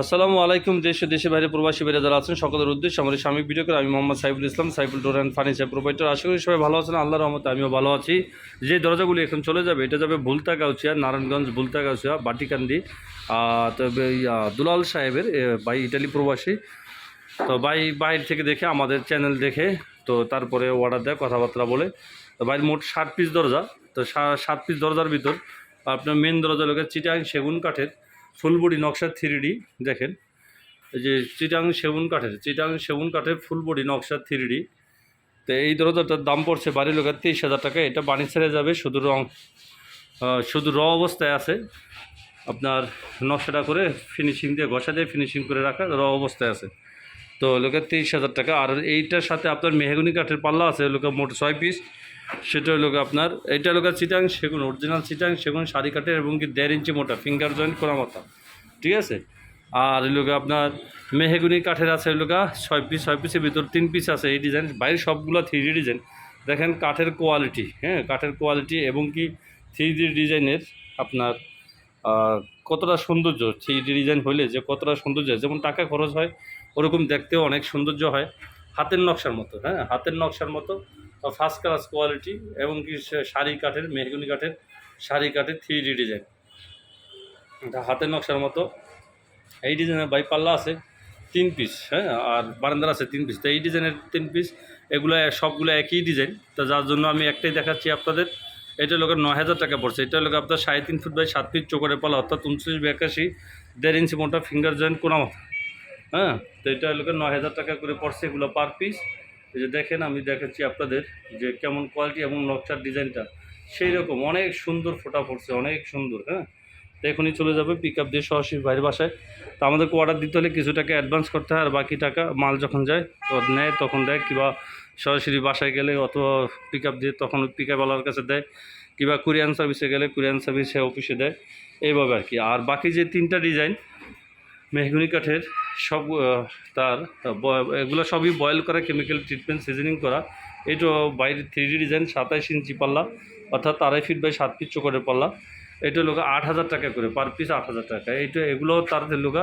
আসসালামু আলাইকুম, দেশ ও দেশে বাইরে প্রবাসী বাইরে যারা আছেন, সকলের উদ্দেশ্যে আমার স্বামী ভিডিও করে আমি Mohammad Saiful Islam, Saiful door and furniture provider. আশা করি সবাই ভালো আছেন, আল্লাহর রহমতে আমিও ভালো আছি। যে দরজাগুলি এখন চলে যাবে, এটা যাবে ভুলতা গাউছিয়া নারায়ণগঞ্জ ভুলতা গাউছিয়া বাটিকান্দি তবে দুলাল সাহেবের ভাই ইটালি প্রবাসী। তো ভাই বাইরে থেকে দেখে, আমাদের চ্যানেল দেখে, তো তারপরে অর্ডার দেয়, কথাবার্তা বলে। তো ভাইয়ের মোট ষাট পিস দরজা, তো সাত পিস দরজার ভিতর, আপনার মেন দরজা লোকের চিটাং সেগুন কাঠের ফুলবডি নকশা থ্রি দেখেন। এই যে চিটাং সেগুন কাঠের, চিটাং সেগুন কাঠের ফুল বডি নকশা থ্রি তো এই দরজাটার দাম পড়ছে বাড়ির লোকের তেইশ হাজার টাকা, এটা বাড়ি ছেড়ে যাবে, শুধু রং শুধু র অবস্থায় আছে। আপনার নকশাটা করে ফিনিশিং দিয়ে, ঘষা দিয়ে ফিনিশিং করে রাখা, র অবস্থায় আছে। তো লোকের তেইশ হাজার টাকা, আর এইটার সাথে আপনার মেহগুনি কাঠের পাল্লা আছে, লোকের মোট ছয় পিস সেটা হলো আপনার এটা লোকের চিটাং সেগুন অরিজিনাল চিটাং সেগুন শাড়ি কাঠের এবং কি দেড় ইঞ্চি মোটা ফিঙ্গার জয়েন্ট করা মতো ঠিক আছে? আর লোকে আপনার মেহেগুনি কাঠের আছে লোকা ছয় পিস ছয় পিসের ভিতর তিন পিস আছে এই ডিজাইন বাইরে সবগুলো থ্রি ডি ডিজাইন দেখেন কাঠের কোয়ালিটি হ্যাঁ কাঠের কোয়ালিটি এবং কি থ্রি ডি ডিজাইনের আপনার কতটা সৌন্দর্য থ্রি ডি ডিজাইন হইলে যে কতটা সৌন্দর্য, যেমন টাকা খরচ হয়, ওরকম দেখতেও অনেক সৌন্দর্য হয়, হাতের নকশার মতো হ্যাঁ হাতের নকশার মতো। ফার্স্ট ক্লাস কোয়ালিটি এবং কি শাড়ি কাঠের, মেহগুনি কাঠের শাড়ি কাঠের থ্রি ডি ডিজাইন হাতের নকশার মতো। এই ডিজাইনের বাই পাল্লা আছে তিন পিস হ্যাঁ? আর বারান্দার আছে তিন পিস তো এই ডিজাইনের তিন পিস এগুলো সবগুলো একই ডিজাইন তো যার জন্য আমি একটাই দেখাচ্ছি আপনাদের। এটা লোকের ন হাজার টাকা পড়ছে। এটা লোক আপনার সাড়ে তিন ফুট বাই সাত ফিট চোখের পালা, অর্থাৎ উনত্রিশ বাই একাশি, দেড় ইঞ্চি মোটা ফিঙ্গার জয়েন্ট কোনা হ্যাঁ? তো এটা লোকের ন হাজার টাকা করে পড়ছে এগুলো পার পিস এই যে দেখেন, আমি দেখাচ্ছি আপনাদের যে কেমন কোয়ালিটি এবং নকশার ডিজাইনটা সেই রকম অনেক সুন্দর ফোটা পড়ছে, অনেক সুন্দর হ্যাঁ? তো এখনই চলে যাবে পিক আপ দিয়ে সরাসরি বাইরের বাসায়। তো আমাদেরকে অর্ডার দিতে হলে কিছু টাকা অ্যাডভান্স করতে হয়, আর বাকি টাকা মাল যখন যায় তো নেয়, তখন দেয়, কিংবা সরাসরি বাসায় গেলে অথবা পিক আপ দিয়ে তখন পিক আপওয়ালার কাছে দেয়, কিংবা কুরিয়ান সার্ভিসে গেলে কুরিয়ান সার্ভিসে অফিসে দেয়, এইভাবে আর কি। আর বাকি যে তিনটা ডিজাইন মেহগুনি কাঠের সব তার এগুলো সবই বয়েল করা কেমিক্যাল ট্রিটমেন্ট সিজনিং করা। এইটা বাইরে থ্রি ডি ডিজাইন সাতাইশ ইঞ্চি পাল্লা, অর্থাৎ আড়াই ফিট বাই সাত ফিট চোখের পাল্লা। এটা লোক আট হাজার টাকা করে পার পিস আট হাজার টাকা। এইটা এগুলো তার লোক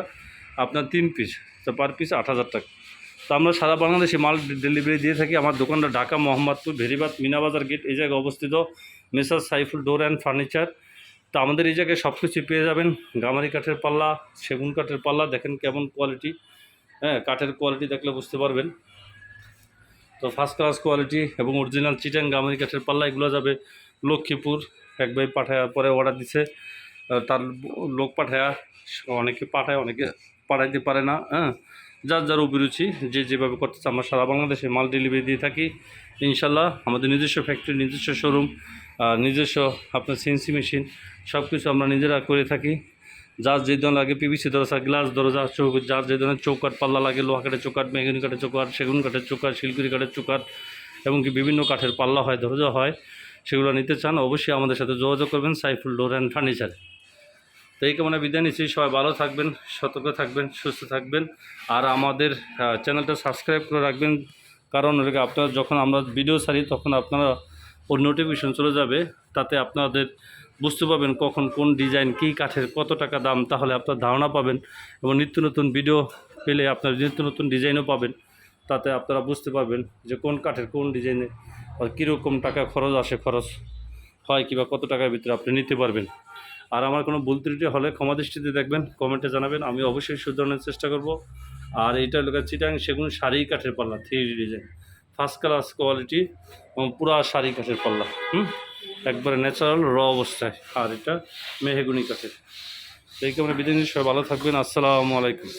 আপনার তিন পিস তো পার পিস আট হাজার টাকা। তো আমরা সারা বাংলাদেশে মাল ডেলিভারি দিয়ে থাকি। আমার দোকানটা ঢাকা, মোহাম্মদপুর, ভেরিবাদ মিনাবাজার গেট এই জায়গায় অবস্থিত। Messrs Saiful door and furniture. তো আমাদের এই জায়গায় সব কিছু পেয়ে যাবেন। গামারি কাঠের পাল্লা, সেগুন কাঠের পাল্লা, দেখেন কেমন কোয়ালিটি হ্যাঁ কাঠের কোয়ালিটি দেখলে বুঝতে পারবেন। তো ফার্স্ট ক্লাস কোয়ালিটি এবং অরিজিনাল চিটাং গামারি কাঠের পাল্লা, এগুলো যাবে লক্ষ্মীপুর। এক ভাই পাঠায় পরে অর্ডার দিছে। তার লোক পাঠায়, অনেকে পাঠায়, অনেকে পাঠাইতে পারে না। হ্যাঁ যার যার অভিরুচি, যে যেভাবে করতেছে, আমরা সারা বাংলাদেশে মাল ডেলিভারি দিয়ে থাকি। ইনশাল্লাহ আমাদের নিজস্ব ফ্যাক্টরি নিজস্ব শোরুম নিজস্ব আপনার সিএনসি মেশিন সব কিছু আমরা নিজেরা করে থাকি। যার যে ধরনের লাগে পিভিসি দরজা, গ্লাস দরজা, চৌক যার যে ধরনের চৌকাট পাল্লা লাগে, লোহা কাঠের চৌকাট মেগুনি কাঠের চৌকাট সেগুন কাঠের চৌকাট শিলকুড়ি কাঠের চৌকাট এবং কি বিভিন্ন কাঠের পাল্লা হয়, দরজা হয়, সেগুলো নিতে চান, অবশ্যই আমাদের সাথে যোগাযোগ করবেন, সাইফুল ডোর অ্যান্ড ফার্নিচার। তো এই কেমন বিদায় নিচ্ছি, সবাই ভালো থাকবেন, সতর্ক থাকবেন, সুস্থ থাকবেন, আর আমাদের চ্যানেলটা সাবস্ক্রাইব করে রাখবেন, কারণ আপনারা যখন আমরা ভিডিও ছাড়ি, তখন আপনারা ওর নোটিফিকেশন চলে যাবে, তাতে আপনাদের বুঝতে পারবেন কখন কোন ডিজাইন কী কাঠের কত টাকা দাম, তাহলে আপনার ধারণা পাবেন এবং নিত্য নতুন ভিডিও পেলে আপনার নিত্য নতুন ডিজাইনও পাবেন। তাতে আপনারা বুঝতে পারবেন যে কোন কাঠের কোন ডিজাইনে কীরকম টাকা খরচ, আসে খরচ হয় কিংবা কত টাকার ভিতরে আপনি নিতে পারবেন। আর আমার কোনো ভুল ত্রুটি হলে ক্ষমা দৃষ্টিতে দেখবেন কমেন্টে জানাবেন, আমি অবশ্যই শুধরানোর চেষ্টা করব। আর এইটা লোকের চিটাং সেগুন শাড়ি কাঠের পাল্লা three design first class quality পুরা শাড়ি কাঠের পাল্লা, হুম? একবারে ন্যাচারাল র অবস্থায়। আর এটা মেহেগুনি কাঠের। এই কেমন বিদায় সবাই ভালো থাকবেন, আসসালামু আলাইকুম।